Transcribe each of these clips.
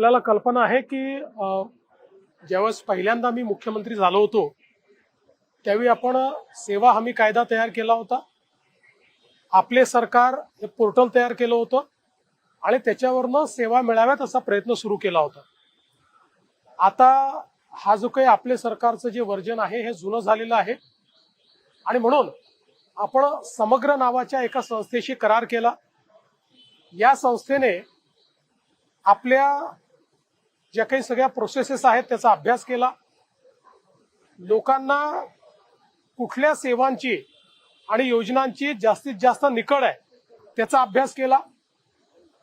आपल्याला कल्पना आहे की ज्यावेळेस पहिल्यांदा मी मुख्यमंत्री झालो होतो त्यावेळी आपण सेवा हमी कायदा तयार केला होता. आपले सरकार हे पोर्टल तयार केलं होतं आणि त्याच्यावरनं सेवा मिळाव्यात असा प्रयत्न सुरू केला होता. आता हा जो काही आपले सरकारचं जे वर्जन आहे हे जुनं झालेलं आहे. आणि म्हणून आपण समग्र नावाच्या एका संस्थेशी करार केला. या संस्थेने आपल्या ज्या काही सगळ्या प्रोसेसेस आहेत त्याचा अभ्यास केला. लोकांना कुठल्या सेवांची आणि योजनांची जास्तीत जास्त निकड आहे त्याचा अभ्यास केला.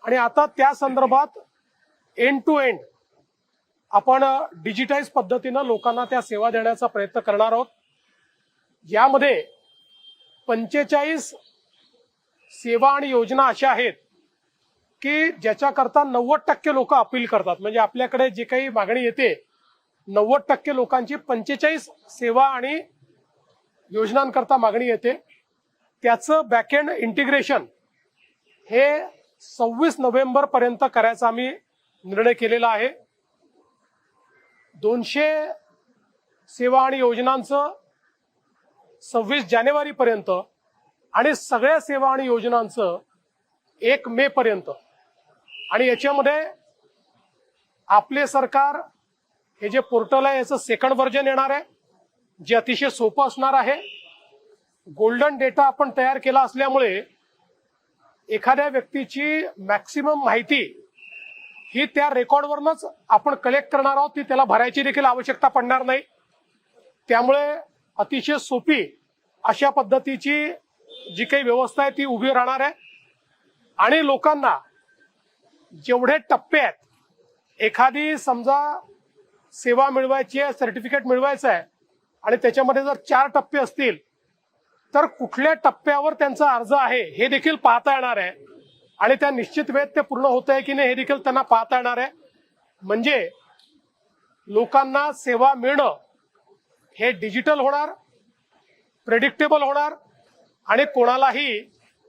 आणि आता त्या संदर्भात एंड टू एंड आपण डिजिटाईज पद्धतीनं लोकांना त्या सेवा देण्याचा प्रयत्न करणार आहोत. यामध्ये पंचेचाळीस सेवा आणि योजना अशा आहेत की ज्याच्याकरता नव्वद टक्के लोक अपील करतात. म्हणजे आपल्याकडे जे काही मागणी येते नव्वद टक्के लोकांची पंचेचाळीस सेवा आणि योजनांकरता मागणी येते. त्याचं बॅकएंड इंटिग्रेशन हे सव्वीस नोव्हेंबर पर्यंत करायचा आम्ही निर्णय केलेला आहे. दोनशे सेवा आणि योजनांचं सव्वीस जानेवारीपर्यंत आणि सगळ्या सेवा आणि योजनांचं एक मे पर्यंत आणि याच्यामध्ये आपले सरकार हे जे पोर्टल आहे याचं सेकंड व्हर्जन येणार आहे जे अतिशय सोपं असणार आहे. गोल्डन डेटा आपण तयार केला असल्यामुळे एखाद्या व्यक्तीची मॅक्सिमम माहिती ही त्या रेकॉर्डवरनच आपण कलेक्ट करणार आहोत. ती त्याला भरायची देखील आवश्यकता पडणार नाही. त्यामुळे अतिशय सोपी अशा पद्धतीची जी काही व्यवस्था आहे ती उभी राहणार आहे. आणि लोकांना जेवढे टप्पे आहेत एखादी समजा सेवा मिळवायची आहे सर्टिफिकेट मिळवायचं आहे आणि त्याच्यामध्ये जर चार टप्पे असतील तर कुठल्या टप्प्यावर त्यांचा अर्ज आहे हे देखील पाहता येणार आहे. आणि त्या निश्चित वेळेत ते पूर्ण होत आहे की नाही हे देखील त्यांना पाहता येणार आहे. म्हणजे लोकांना सेवा मिळणं हे डिजिटल होणार प्रेडिक्टेबल होणार आणि कोणालाही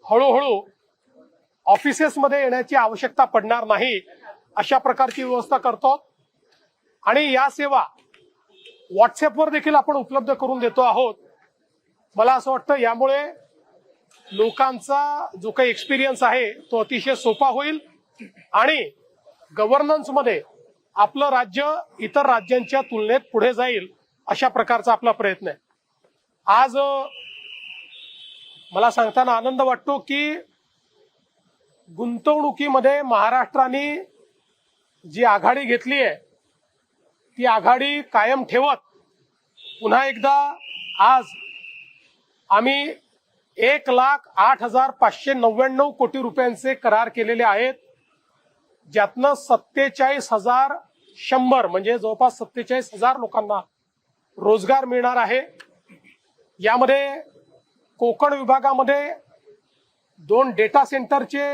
हळूहळू ऑफिसेसमध्ये येण्याची आवश्यकता पडणार नाही अशा प्रकारची व्यवस्था करतो. आणि या सेवा व्हॉट्सअपवर देखील आपण उपलब्ध करून देतो आहोत. मला असं वाटतं यामुळे लोकांचा जो काही एक्सपिरियन्स आहे तो अतिशय सोपा होईल आणि गव्हर्नन्समध्ये आपलं राज्य इतर राज्यांच्या तुलनेत पुढे जाईल अशा प्रकारचा आपला प्रयत्न आहे. आज मला सांगताना आनंद वाटतो की गुंतवणुकीमध्ये महाराष्ट्राने जी आघाडी घेतली आहे ती आघाडी कायम ठेवत पुन्हा एकदा आज आम्ही एक लाख आठ हजार पाचशे नव्याण्णव कोटी रुपयांचे करार केलेले आहेत ज्यातनं सत्तेचाळीस हजार शंभर म्हणजे जवळपास सत्तेचाळीस हजार लोकांना रोजगार मिळणार आहे. यामध्ये कोकण विभागामध्ये दोन डेटा सेंटरचे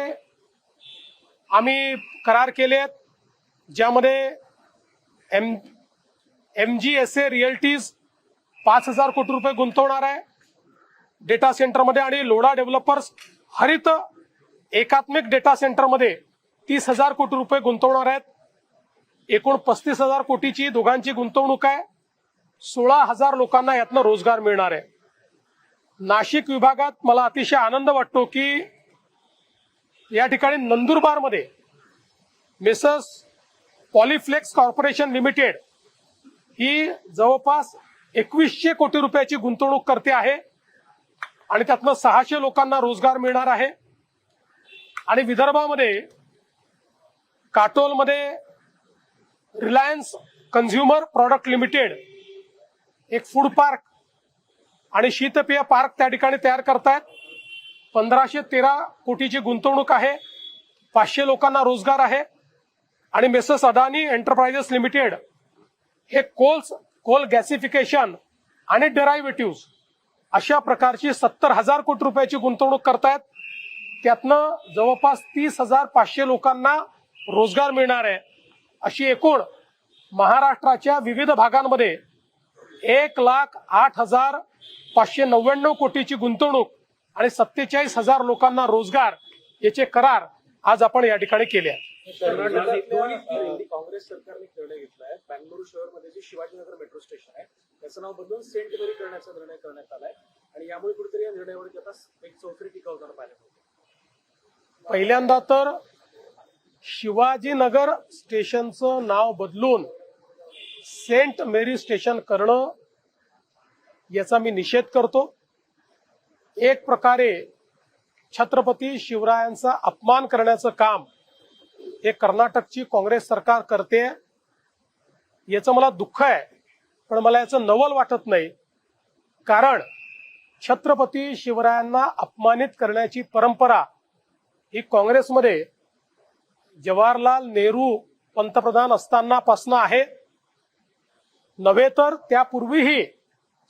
आम्ही करार केलेत ज्यामध्ये M M G S A realties पाच हजार कोटी रुपये गुंतवणार आहे. डेटा सेंटरमध्ये आणि लोढा डेव्हलपर्स हरित एकात्मिक डेटा सेंटरमध्ये तीस हजार कोटी रुपये गुंतवणार आहेत. एकूण पस्तीस हजार कोटीची दोघांची गुंतवणूक आहे. सोळा हजार लोकांना यातनं रोजगार मिळणार आहे. नाशिक विभागात मला अतिशय आनंद वाटतो की या ठिकाणी नंदुरबारमध्ये मिसस पॉलिफ्लेक्स कॉर्पोरेशन लिमिटेड ही जवळपास एकवीसशे कोटी रुपयाची गुंतवणूक करते आहे आणि त्यातनं सहाशे लोकांना रोजगार मिळणार आहे. आणि विदर्भामध्ये काटोलमध्ये रिलायन्स कन्झ्युमर प्रॉडक्ट लिमिटेड एक फूड पार्क आणि शीतपेय पार्क त्या ठिकाणी तयार करतायत. पंधराशे तेरा कोटीची गुंतवणूक आहे पाचशे लोकांना रोजगार आहे आणि मेसर्स अदानी एंटरप्राइजेस लिमिटेड हे कोल्स कोल गॅसिफिकेशन आणि डेरायव्हेटिव्ह अशा प्रकारची सत्तर हजार कोटी रुपयाची गुंतवणूक करतायत. त्यातनं जवळपास तीस हजार पाचशे लोकांना रोजगार मिळणार आहे. अशी एकूण महाराष्ट्राच्या विविध भागांमध्ये एक लाख आठ हजार पाचशे नव्याण्णव कोटीची गुंतवणूक आणि सत्तेचाळीस हजार लोकांना रोजगार याचे करार आज आपण या ठिकाणी केले आहेत. काँग्रेस सरकारने निर्णय घेतलाय. बँगळुरू शहरमध्ये जे शिवाजीनगर मेट्रो स्टेशन आहे त्याचं नाव बदलून सेंट मेरी करण्याचा निर्णय करण्यात आलाय. आणि यामुळे कुठेतरी या निर्णयावरती आता एक चौथरी टीका होताना पाहायला मिळते. पहिल्यांदा तर शिवाजीनगर स्टेशनचं नाव बदलून सेंट मेरी स्टेशन करणं याचा मी निषेध करतो. एक प्रकारे छत्रपती शिवरायांचा अपमान करण्याचं काम हे कर्नाटकची काँग्रेस सरकार करते याचं मला दुःख आहे पण मला याचं नवल वाटत नाही. कारण छत्रपती शिवरायांना अपमानित करण्याची परंपरा ही काँग्रेसमध्ये जवाहरलाल नेहरू पंतप्रधान असतानापासून आहे. नव्हे तर त्यापूर्वीही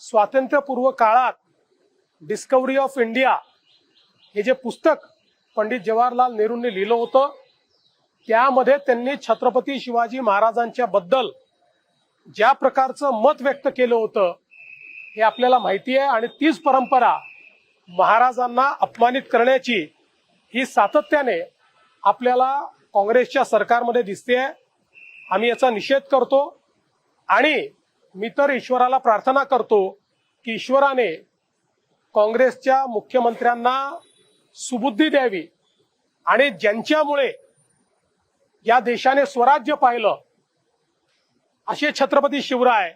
स्वातंत्र्यपूर्व काळात डिस्कवरी ऑफ इंडिया हे जे पुस्तक पंडित जवाहरलाल नेहरूंनी लिहिलं होतं त्यामध्ये त्यांनी छत्रपती शिवाजी महाराजांच्या बद्दल ज्या प्रकारचं मत व्यक्त केलं होतं हे आपल्याला माहिती आहे आणि तीच परंपरा महाराजांना अपमानित करण्याची ही सातत्याने आपल्याला काँग्रेसच्या सरकारमध्ये दिसते आहे. आम्ही याचा निषेध करतो आणि मी तर ईश्वराला प्रार्थना करतो की ईश्वराने काँग्रेसच्या मुख्यमंत्र्यांना सुबुद्धी द्यावी आणि ज्यांच्यामुळे या देशाने स्वराज्य पाहिलं असे छत्रपती शिवराय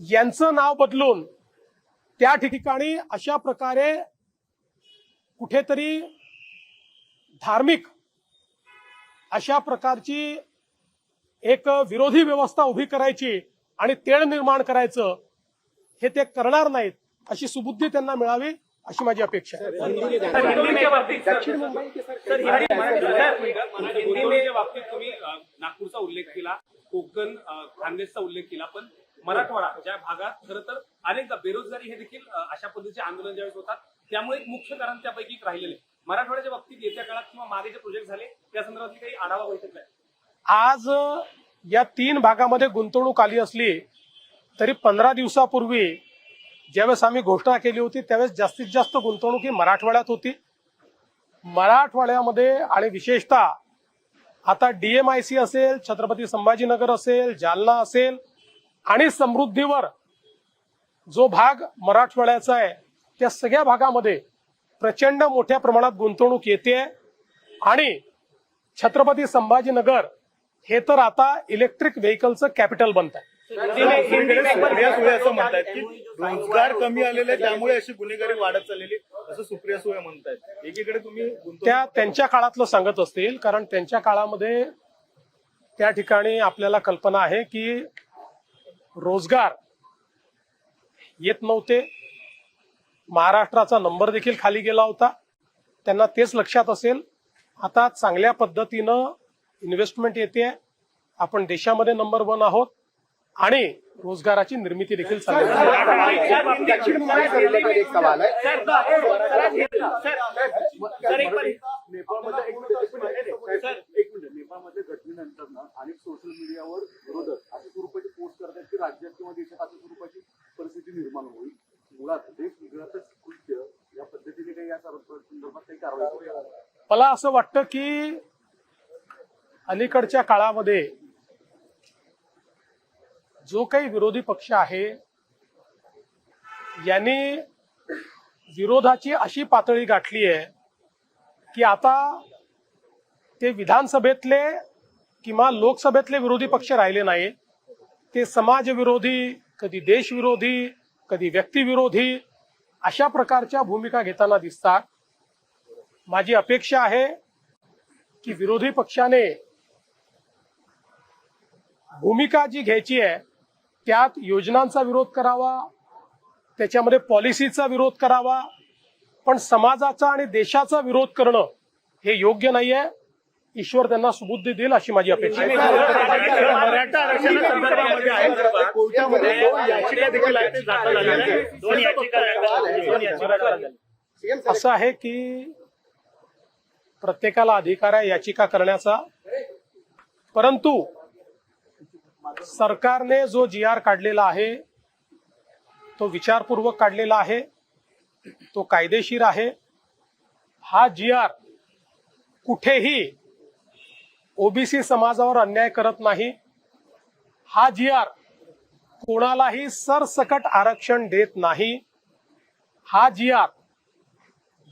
यांचं नाव बदलून त्या ठिकाणी अशा प्रकारे कुठेतरी धार्मिक अशा प्रकारची एक विरोधी व्यवस्था उभी करायची आणि तेळ निर्माण करायचं हे ते करणार नाहीत. अशी सुबुद्धी त्यांना मिळावी अशी माझी अपेक्षा नागपूरचा उल्लेख केला कोकण खानदेशचा उल्लेख केला पण मराठवाडा ज्या भागात खरं तर अनेकदा बेरोजगारी हे देखील अशा पद्धतीचे आंदोलन ज्यावेळेस होतात त्यामुळे एक मुख्य कारण त्यापैकी एक राहिलेले मराठवाड्याच्या बाबतीत येत्या काळात किंवा मागे जे प्रोजेक्ट झाले त्या संदर्भातली काही आढावा बैठक आहे आज या तीन भागामध्ये गुंतवणूक आली असली तरी पंधरा दिवसापूर्वी ज्यावेळेस आम्ही घोषणा केली होती त्यावेळेस जास्तीत जास्त गुंतवणूक ही मराठवाड्यात होती मराठवाड्यामध्ये आणि विशेषतः आता डीएमआयसी असेल छत्रपती संभाजीनगर असेल जालना असेल आणि समृद्धीवर जो भाग मराठवाड्याचा आहे त्या सगळ्या भागामध्ये प्रचंड मोठ्या प्रमाणात गुंतवणूक येते आणि छत्रपती संभाजीनगर हे तर आता इलेक्ट्रिक व्हेकलचं कॅपिटल बनत आहे रोजगार कमी आलेले आहे, त्यामुळे अशी गुन्हेगारी वाढत चाललेली असं सुप्रिया सुळे म्हणतायत. एकीकडे तुम्ही त्या त्यांच्या काळातलं सांगत असतील कारण त्यांच्या काळामध्ये त्या ठिकाणी आपल्याला कल्पना आहे की रोजगार येत नव्हते. महाराष्ट्राचा नंबर देखील खाली गेला होता. त्यांना तेच लक्षात असेल. आता चांगल्या पद्धतीनं इन्व्हेस्टमेंट येते. आपण देशामध्ये नंबर वन आहोत. आणि रोजगाराची निर्मिती देखील चालू नेपाळमध्ये एक मिनिट, एक मिनिट, सर, एक मिनिट नेपाळमध्ये घटनेनंतर ना अनेक सोशल मीडियावर विरोधक अशा स्वरूपाची पोस्ट करतात की राज्यात किंवा देशात अशा स्वरूपाची परिस्थिती निर्माण होईल मुळात देश विघळतच कृत्य या पद्धतीने काही या सर्व संदर्भात काही कारवाई करूया मला असं वाटतं की अलीकडच्या काळामध्ये जो काही विरोधी पक्ष आहे यांनी विरोधाची अशी पातळी गाठली आहे की आता ते विधानसभेतले किंवा लोकसभेतले विरोधी पक्ष राहिले नाही ते समाजविरोधी कधी देशविरोधी कधी व्यक्तिविरोधी अशा प्रकारच्या भूमिका घेताना दिसतात. माझी अपेक्षा आहे की विरोधी पक्षाने भूमिका जी घ्यायची आहे त्यात योजनांचा विरोध करावा त्याच्यामध्ये पॉलिसीचा विरोध करावा पण समाजाचा आणि देशाचा विरोध करणं हे योग्य नाहीये. ईश्वर त्यांना सुबुद्धी देईल अशी माझी अपेक्षा आहे. आहे. असं आहे की प्रत्येकाला अधिकार आहे याचिका करण्याचा. परंतु सरकारने जो जी आर काढलेला आहे तो विचारपूर्वक काढलेला आहे तो कायदेशीर आहे. हा जी आर कुठेही ओबीसी समाजावर अन्याय करत नाही. हा जी आर कोणालाही सरसकट आरक्षण देत नाही. हा जी आर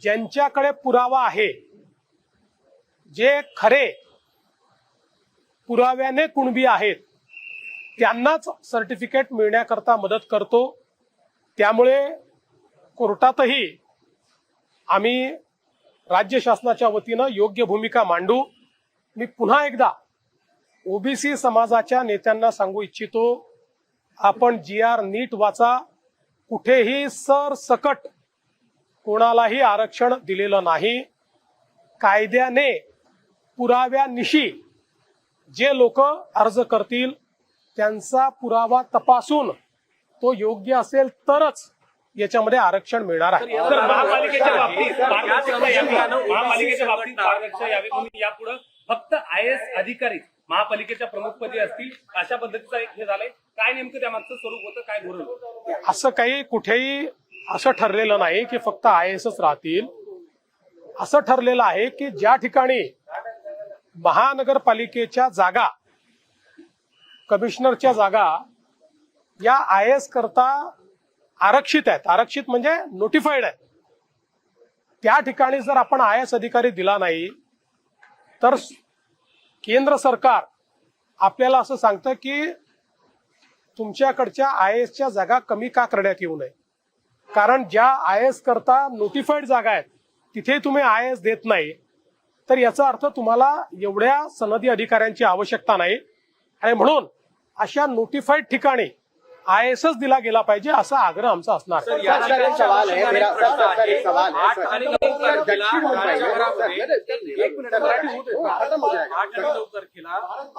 ज्यांच्याकडे पुरावा आहे जे खरे पुराव्याने कुणबी आहेत त्यांनाच सर्टिफिकेट मिळण्याकरता मदत करतो. त्यामुळे कोर्टातही आम्ही राज्य शासनाच्या वतीनं योग्य भूमिका मांडू. मी पुन्हा एकदा ओबीसी समाजाच्या नेत्यांना सांगू इच्छितो आपण जी आर नीट वाचा. कुठेही सरसकट कोणालाही आरक्षण दिलेलं नाही. कायद्याने पुराव्यानिशी जे लोक अर्ज करतील त्यांचा पुरावा तपासून तो योग्य असेल तरच याच्यामध्ये आरक्षण मिळणार आहे. महापालिकेच्या बाबतीत पारदर्शकता यावी महापालिकेच्या बाबतीत पारदर्शकता यावी म्हणून यापुढे फक्त आय एस अधिकारी महापालिकेच्या प्रमुखपदी असतील अशा पद्धतीचं एक हे झालंय. काय नेमकं त्यामागचं स्वरूप होतं काय धोरण होतं? असं काही कुठेही असं ठरलेलं नाही की फक्त आय एसच राहतील. असं ठरलेलं आहे की ज्या ठिकाणी महानगरपालिकेच्या जागा कमिशनरच्या जागा या आय एस करता आरक्षित आहेत. आरक्षित म्हणजे नोटिफाईड आहेत. त्या ठिकाणी जर आपण आय एस अधिकारी दिला नाही तर केंद्र सरकार आपल्याला असं सांगतं की तुमच्याकडच्या आय एसच्या जागा कमी का करण्यात येऊ नये. कारण ज्या आय एस करता नोटिफाईड जागा आहेत तिथे तुम्ही आय एस देत नाही तर याचा अर्थ तुम्हाला एवढ्या सनदी अधिकाऱ्यांची आवश्यकता नाही. आणि म्हणून अशा नोटिफाईड ठिकाणी आय एसच दिला गेला पाहिजे असा आग्रह आमचा असणार.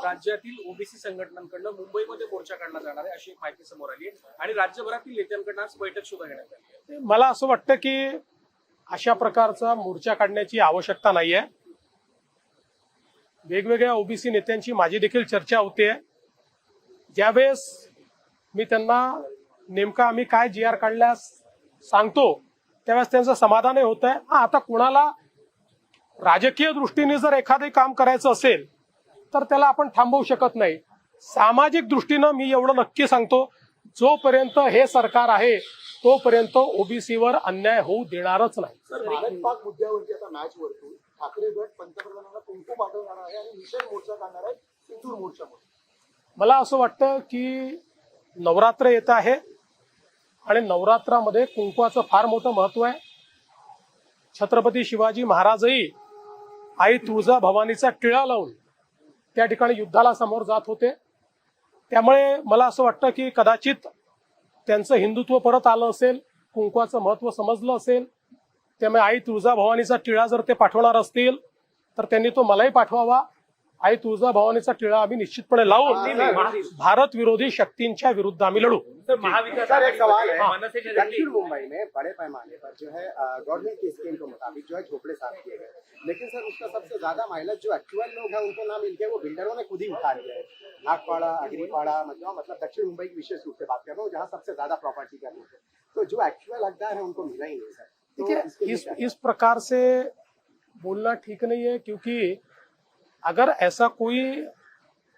राज्यातील ओबीसी संघटनांकडनं मुंबईमध्ये मोर्चा काढला जाणार आहे अशी एक माहिती समोर आली आणि राज्यभरातील नेत्यांकडनं आज बैठक सुद्धा घेण्यात आली. मला असं वाटतं की अशा प्रकारचा मोर्चा काढण्याची आवश्यकता नाहीये. वेगवेगळ्या ओबीसी नेत्यांची माझी देखील चर्चा होते. ज्यावेळेस मी त्यांना नेमका आम्ही काय जी आर काढल्यास सांगतो त्यावेळेस त्यांचं समाधानही होत आहे हा आता कुणाला राजकीय दृष्टीने जर एखादे काम करायचं असेल तर त्याला आपण थांबवू शकत नाही. सामाजिक दृष्टीनं मी एवढं नक्की सांगतो जोपर्यंत हे सरकार आहे तोपर्यंत ओबीसीवर अन्याय होऊ देणारच नाही. ठाकरे गट पंतप्रधानांना कुंकू पाठवणार आहे आणि निषेध मोर्चा काढणार आहे सिंधूर मोर्चामध्ये मला असं वाटतं की नवरात्र येत आहे आणि नवरात्रामध्ये कुंकवाचं फार मोठं महत्त्व आहे. छत्रपती शिवाजी महाराजही आई तुळजा भवानीचा टिळा लावून त्या ठिकाणी युद्धाला समोर जात होते. त्यामुळे मला असं वाटतं की कदाचित त्यांचं हिंदुत्व परत आलं असेल कुंकवाचं महत्त्व समजलं असेल त्यामुळे आई तुळजाभवानीचा टिळा जर ते पाठवणार असतील तर त्यांनी तो मलाही पाठवावा. आई तुळजाभवानीचा टिळा आम्ही निश्चितपणे लावून भारत विरोधी शक्तींच्या विरुद्ध आम्ही लढू. सर एक सवाल है मनसेच्या दक्षिण मुंबई में बड़े पैमाने पर जो है गवर्नमेंट की स्कीम के मुताबिक जो है झोपड़े साफ किए गए। लेकिन सर उसका सबसे ज्यादा माइलेज जो एक्चुअल लोग हैं उनको ना मिलके वो बिल्डरों ने खुद ही उठा लिया है। नागपाड़ा अग्निपाड़ा मतलब मतलब दक्षिण मुंबई की विशेष रूप से बात कर रहा हूँ जहाँ सबसे ज्यादा प्रॉपर्टी का रेट है। तो जो एक्चुअल हकदार है उनको मिला ही नहीं सर। देखिए लिए इस इस प्रकार से बोलना ठीक नहीं है क्योंकि अगर ऐसा कोई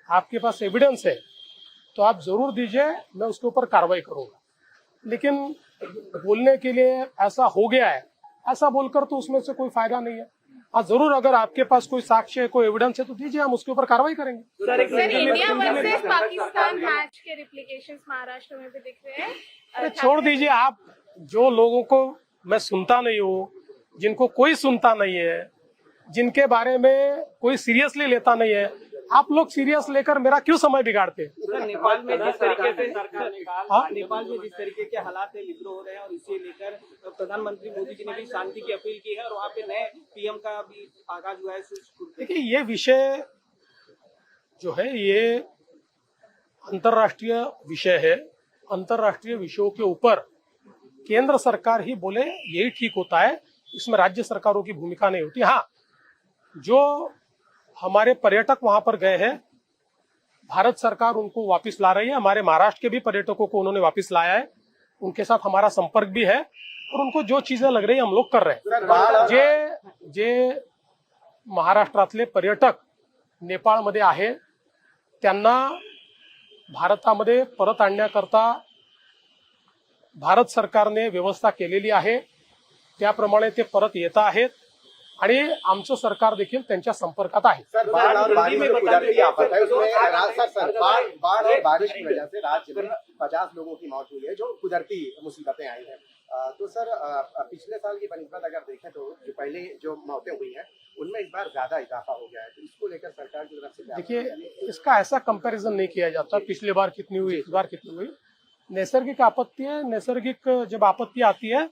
आपके पास एविडेंस है तो आप ज़रूर दीजिए मैं उसके ऊपर कार्रवाई करूँगा। लेकिन बोलने के लिए ऐसा हो गया है ऐसा बोलकर तो उसमें से कोई फ़ायदा नहीं है। हाँ ज़रूर अगर आपके पास कोई साक्ष्य है कोई एविडेंस है तो दीजिए हम उसके ऊपर कार्रवाई करेंगे। Sir India versus Pakistan match के रिप्लिकेशंस महाराष्ट्र में भी दिख रहे हैं। अरे छोड़ दीजिए आप जो लोगों को मैं सुनता नहीं हूँ जिनको कोई सुनता नहीं है जिनके बारे में कोई सीरियसली लेता नहीं है आप लोग सीरियस लेकर मेरा क्यों समय बिगाड़ते हैं? नेपाल में जिस तरीके से हाँ? नेपाल में जिस तरीके के हालात है विद्रोह हो रहे हैं और इसे लेकर प्रधानमंत्री मोदी जी ने भी शांति की अपील की है और वहाँ पे नए पीएम का भी आगाज़ हुआ है देखिए ये विषय जो है ये अंतर्राष्ट्रीय विषय है अंतर्राष्ट्रीय विषयों के ऊपर केंद्र सरकार ही बोले, यही ठीक होता है, इसमें राज्य सरकारों की भूमिका नहीं होती। हाँ जो हमारे पर्यटक वहाँ पर गए हैं, भारत सरकार उनको वापस ला रही है, हमारे महाराष्ट्र के भी पर्यटकों को उन्होंने वापस लाया है, उनके साथ हमारा संपर्क भी है, और उनको जो चीज़ें लग रही है हम लोग कर रहे हैं। जे जे महाराष्ट्रातले पर्यटक नेपाळमध्ये आहे, त्यांना भारतामध्ये परत आणण्याकरता भारत सरकारने व्यवस्था केलेली आहे. त्याप्रमाणे ते परत येत आहेत आणि आमचं सरकार देखील त्यांच्या संपर्कात आहे. कुदरती आफत है उसमें राज सर सर बाढ़ बाढ़ और बारिश की वजह से राज्य पचास लोगों की मौत हुई है जो कुदरती मुसीबतें आई हैं. तो सर पिछले साल की बनस्बत अगर देखें तो जो पहले जो मौतें हुई हैं उनमें इस बार ज़्यादा इजाफा हो गया है. तो इसको लेकर सरकार की तरफ़ से देखिए इसका ऐसा कंपैरिजन नहीं किया जाता। पिछले बार कितनी हुई इस बार कितनी हुई? नैसर्गिक आपत्ति है नैसर्गिक जब आपत्ति आती है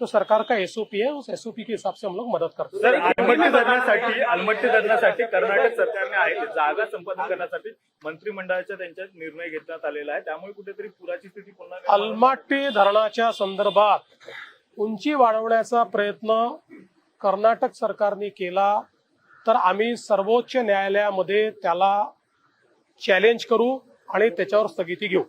तो सरकार का एसओपी है उस एसओपी के हिसाब से हम लोग मदद करते हैं। सर अलमट्टी धरणासाठी अलमट्टी धरणासाठी कर्नाटक सरकारने आहे ते जागा संपादन करण्यासाठी मंत्रिमंडळाच्या त्यांच्यात निर्णय घेण्यात आलेला आहे. त्यामुळे कुठेतरी पुराची स्थिती पुन्हा. अलमाटी धरणाच्या संदर्भात उंची वाढवण्याचा प्रयत्न कर्नाटक सरकारने केला तर आम्ही सर्वोच्च न्यायालयामध्ये त्याला चॅलेंज करू आणि त्याच्यावर स्थगिती घेऊ.